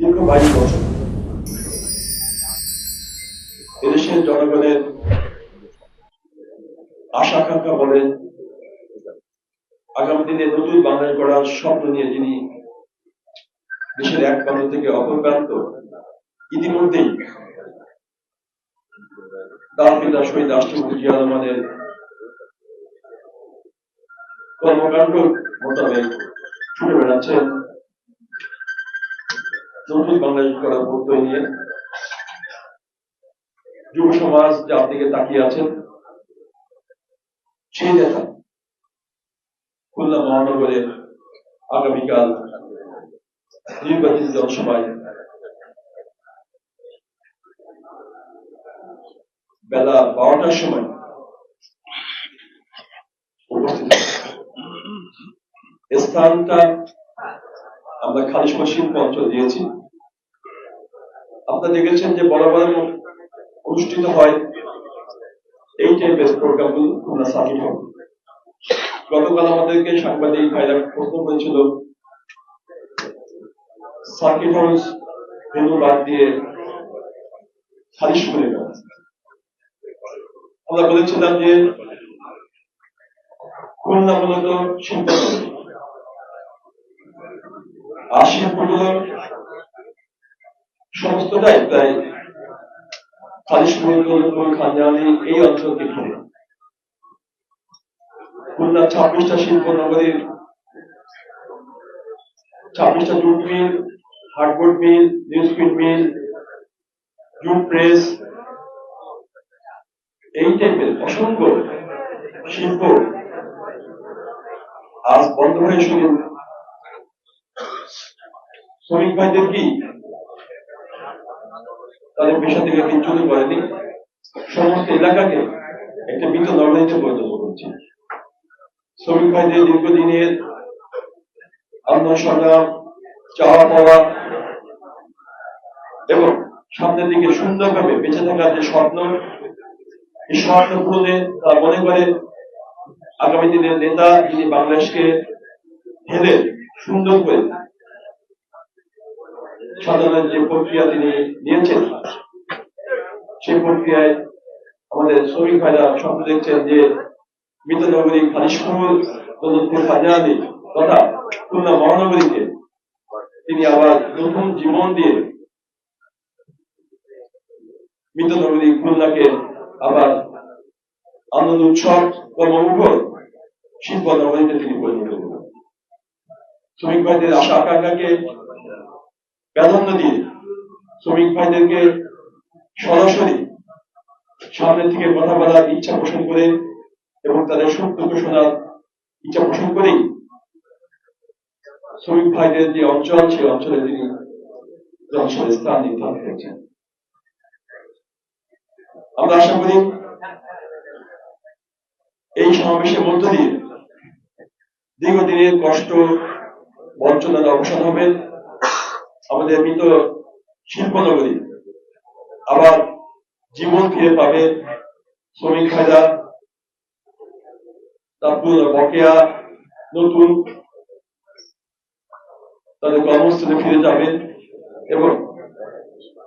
দীর্ঘ বাইশ বছর। এদেশের জনগণের আশা আকাঙ্ক্ষা বলেন, আগামী দিনে নতুন বাংলাদেশ গড়ার স্বপ্ন নিয়ে যিনি দেশের এক প্রান্ত থেকে অপর প্রান্ত ইতিমধ্যেই তার পিতা শহীদ রাষ্ট্রপতি জিয়া রহমানের কর্মকাণ্ড মোতাবেক ছুটে বেড়াচ্ছেন। নতুন বাংলাদেশ করার প্রত্যয় নিয়ে যুব সমাজ যার দিকে তাকিয়ে আছেন, সেই নেতা খুলনা মহানগরে আগামীকাল নির্বাচিত জনসভায় বেলা বারোটার সময় স্থানটা আমরা খালিশ শিল্প অঞ্চল দিয়েছি। আপনারা দেখেছেন যে বরাবর অনুষ্ঠিত হয় এই টাইপের প্রোগ্রামগুলো খুলনা সামিল হবে গতকাল আমাদেরকে সাংবাদিক ভাইরা প্রশ্ন করেছিল, সার্কিট হাউস ভেনু বাদ দিয়ে খারিজ করে আমরা বলেছিলাম যে খুলনা মূলত শিল্প। আর শিল্পগুলো সমস্তটাই প্রায় খালিশ মহিদুল খানজানি এই অঞ্চলকে ঘিরে খুলনা ছাব্বিশটা শিল্প নগরীর ছাব্বিশটা jute mill hardboard mill newsprint mill, jute press, এই টাইপের অসংখ্য শিল্প আজ বন্ধ হয়ে শুরু শ্রমিক ভাইদের কি তাদের পেশা থেকে বিচ্যুত করেনি। সমস্ত এলাকাকে একটা মৃত নগরীতে পরিণত করছে শ্রমিক ভাইদের দীর্ঘদিনের আন্দোলন, সংগ্রাম, চাওয়া পাওয়া এবং সামনের দিকে সুন্দরভাবে বেঁচে থাকার যে স্বপ্ন, এই স্বপ্ন পূরণে তারা মনে করে, আগামী দিনের নেতা যিনি বাংলাদেশকে ঢেলে সুন্দর করে সাধারণের যে প্রক্রিয়া তিনি নিয়েছেন সেই প্রক্রিয়ায় আমাদের শ্রমিক ভাইরা স্বপ্ন দেখছেন যে মৃত নগরী খালিশপুর দৌলতপুর খাজানি তথা খুলনা মহানগরীকে তিনি আবার নতুন জীবন দিয়ে মৃত নগরী খুলনাকে আবার আনন্দ, উৎসব কর্মমুখর শিল্প নগরীতে তিনি পরিণত করবেন শ্রমিক ভাইদের আশা, আকাঙ্ক্ষাকে প্রাধান্য দিয়ে শ্রমিক ভাইদেরকে সরাসরি সামনে থেকে কথা বলার ইচ্ছা পোষণ করে এবং তাদের দুঃখ শোনার ইচ্ছা পোষণ করেই শ্রমিক ভাইদের যে অঞ্চল, সেই অঞ্চলে তিনি জনসভার স্থান নির্ধারণ করেছেন। আমরা আশা করি এই সমাবেশের মধ্য দিয়ে দীর্ঘদিনের কষ্ট, বঞ্চনার অবসান হবে। আমাদের মৃত শিল্প নগরী আবার জীবন ফিরে পাবে শ্রমিক খাজা তারপর বকেয়া, নতুন তাদের কর্মস্থলে ফিরে যাবে এবং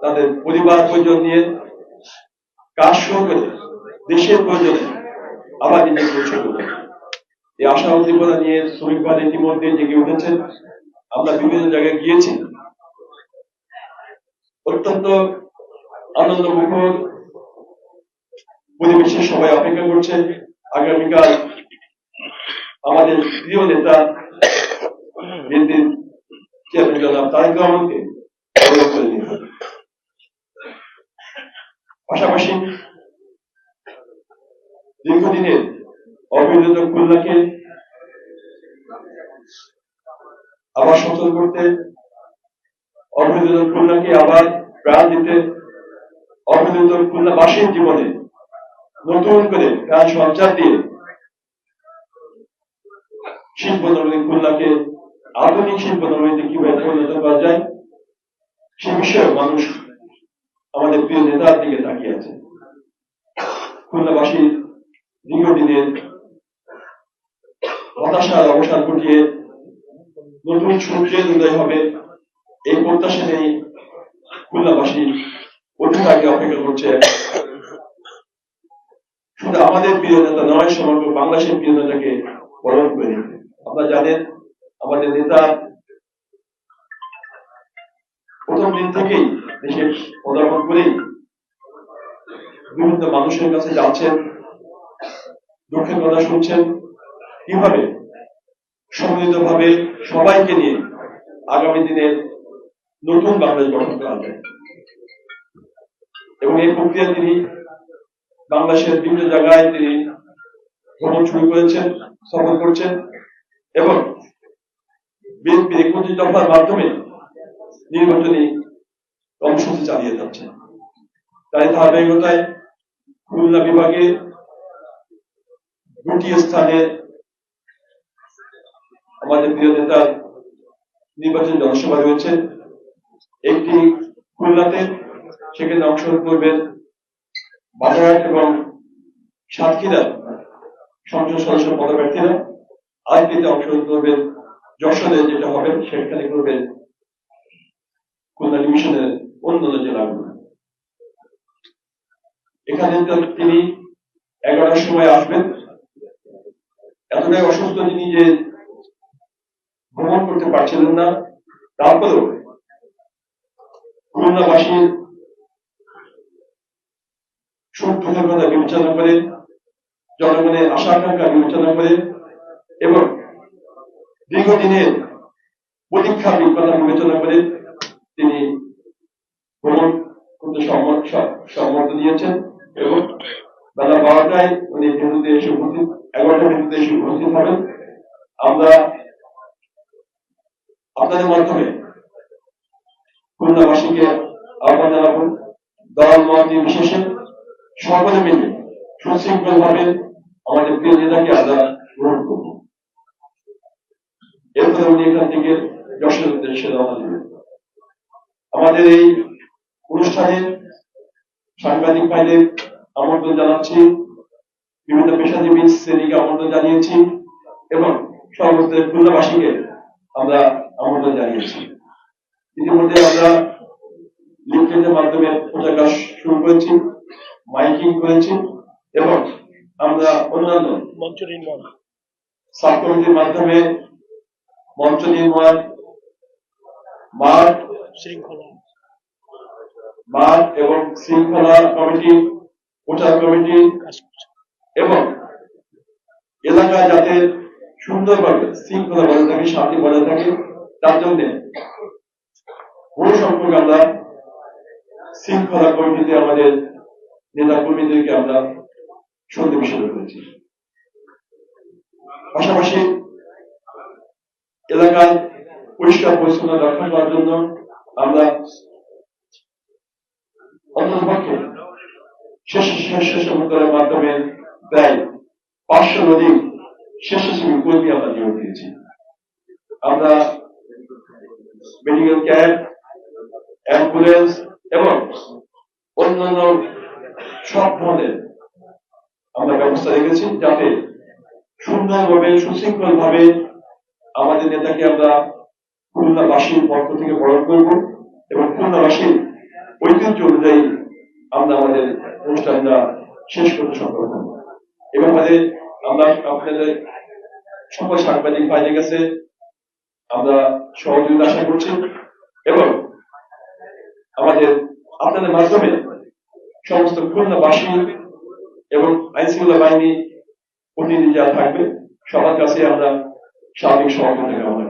তাদের পরিবার প্রয়োজন নিয়ে কাজ শুরু করে, দেশের প্রয়োজনে আবার নিজেকে করবে এই আশা উদ্দীপনা নিয়ে শ্রমিক ভাই ইতিমধ্যে জেগে উঠেছেন আমরা বিভিন্ন জায়গায় গিয়েছি। অত্যন্ত আনন্দ মুখর পরিবেশে সবাই অপেক্ষা করছে। আগামীকাল আমাদের প্রিয় নেতা বিএনপির খুলনাকে আবার সচল করতে অবহেলিত খুলনাকে আবার প্রাণ দিতে অবহেলিত খুলনাবাসীর জীবনে নতুন করে প্রাণ সঞ্চার দিয়ে শিল্প খুলনাকে আধুনিক শিল্প নগরীতে কীভাবে পরিণত করা যায়, সে বিষয়ে মানুষ আমাদের প্রিয় নেতার দিকে তাকিয়ে আছে। খুলনাবাসীর দীর্ঘদিনের হতাশার অবসান ঘটিয়ে নতুন সূর্যের উদয় হবে, এই প্রত্যাশা নেই খুলনাবাসী অধিক অপেক্ষা করছে শুধু আমাদের প্রিয় নেতা নয়, সমগ্র বাংলাদেশের প্রিয় নেতাকে বরণ করে আপনারা জানেন, আমাদের নেতা প্রথম দিন থেকেই দেশের পদার্পণ করেই বিভিন্ন মানুষের কাছে যাচ্ছেন, দুঃখের কথা শুনছেন। কীভাবে? সম্মিলিত ভাবে সবাইকে নিয়ে আগামী দিনে নতুন বাংলাদেশ গঠন করা যায় এবং এই প্রক্রিয়া তিনি বাংলাদেশের বিভিন্ন জায়গায় তিনি ভ্রমণ শুরু করেছেন, সফর করছেন এবং বিএনপির একত্রিশ দফার মাধ্যমে নির্বাচনী কর্মসূচি চালিয়ে যাচ্ছেন। তাই ধারাবাহিকতায় খুলনা বিভাগে দুটি স্থানে আমাদের প্রিয় নেতার নির্বাচন জনসভা রয়েছে। একটি খুলনাতে সেখানে অংশগ্রহণ করবেন বাজারহাট এবং সাতক্ষীরা সংসদ সদস্য পদপ্রার্থীরা। আজকেতে অংশগ্রহণ করবেন যশোরে, যেটা হবে সেখানে করবেন খুলনা ডিভিশনের অন্যান্য জেলাগুলো। এখানে তো তিনি এগারোটার সময় আসবেন। এতটাই অসুস্থ তিনি যে ভ্রমণ করতে পারছিলেন না। তারপরেও খুলনাবাসীর সুখ কথা বিবেচনা করে, জনগণের আশা আকাঙ্ক্ষা বিবেচনা করে এবং দীর্ঘদিনের পরীক্ষা কথা বিবেচনা করে তিনি ভ্রমণ করতে সম্মত দিয়েছেন এবং বেলা বারোটায় উনি বিন্দুতে এসে উপস্থিত এগারোটা বিন্দুতে এসে উপস্থিত হবেন। আমরা আপনাদের মাধ্যমে খুলনাবাসীকে আহ্বান জানাব দল মত বিশেষে সকলে মিলে সুশৃঙ্খল ভাবে আমাদের প্রিয় নেতাকে আমরা গ্রহণ করব। এরপরে উনি এখান থেকে যশোর উদ্দেশ্যে রওনা দিবেন। আমাদের এই অনুষ্ঠানে সাংবাদিক ভাইদের আমন্ত্রণ জানাচ্ছি, বিভিন্ন পেশাজীবী শ্রেণীকে আমন্ত্রণ জানিয়েছি এবং সমস্ত খুলনাবাসীকে আমরা আমন্ত্রণ জানিয়েছি। ইতিমধ্যে আমরা লিফলেটের মাধ্যমে প্রচার শুরু করেছি। মাইকিং করেছি এবং আমরা অন্যান্য মঞ্চ নির্মাণ। সাব কমিটির মাধ্যমে মঞ্চ নির্মাণ মাঠ শৃঙ্খলা। মাঠ এবং শৃঙ্খলা কমিটি প্রচার কমিটি এবং এলাকায় যাতে সুন্দরভাবে শৃঙ্খলা বজায় থাকে শান্তি বজায় থাকে তার জন্য বহু সংখ্যক আমরা শৃঙ্খলা কমিটিতে আমাদের নেতা কর্মীদেরকে আমরা সন্নিবেশিত করেছি পাশাপাশি এলাকার পরিষ্কার পরিচ্ছন্ন রক্ষা করার জন্য আমরা অন্ততপক্ষে শেষ স্বেচ্ছাসেবকের মাধ্যমে প্রায় পাঁচশো অধিক স্বেচ্ছাসেবী কর্মী আমরা নিয়োগ দিয়েছি। আমরা মেডিকেল ক্যাম্প অ্যাম্বুলেন্স এবং অন্যান্য সব ধরনের আমরা ব্যবস্থা রেখেছি যাতে সুন্দরভাবে সুশৃঙ্খল ভাবে আমাদের নেতাকে আমরা খুলনাবাসীর পক্ষ থেকে বরণ করব এবং খুলনাবাসীর ঐতিহ্য অনুযায়ী আমরা আমাদের অনুষ্ঠানটা শেষ করতে সক্ষম হব। এ ব্যাপারে আমরা আপনাদের সকল সাংবাদিক ভাইদের কাছে আমরা সহযোগিতা আশা করছি এবং আমাদের আপনাদের মাধ্যমে সমস্ত খুলনাবাসী এবং আইনশৃঙ্খলা বাহিনী প্রতিনিধি যা থাকবে সবার কাছে আমরা সার্বিক সহযোগিতা কামনা।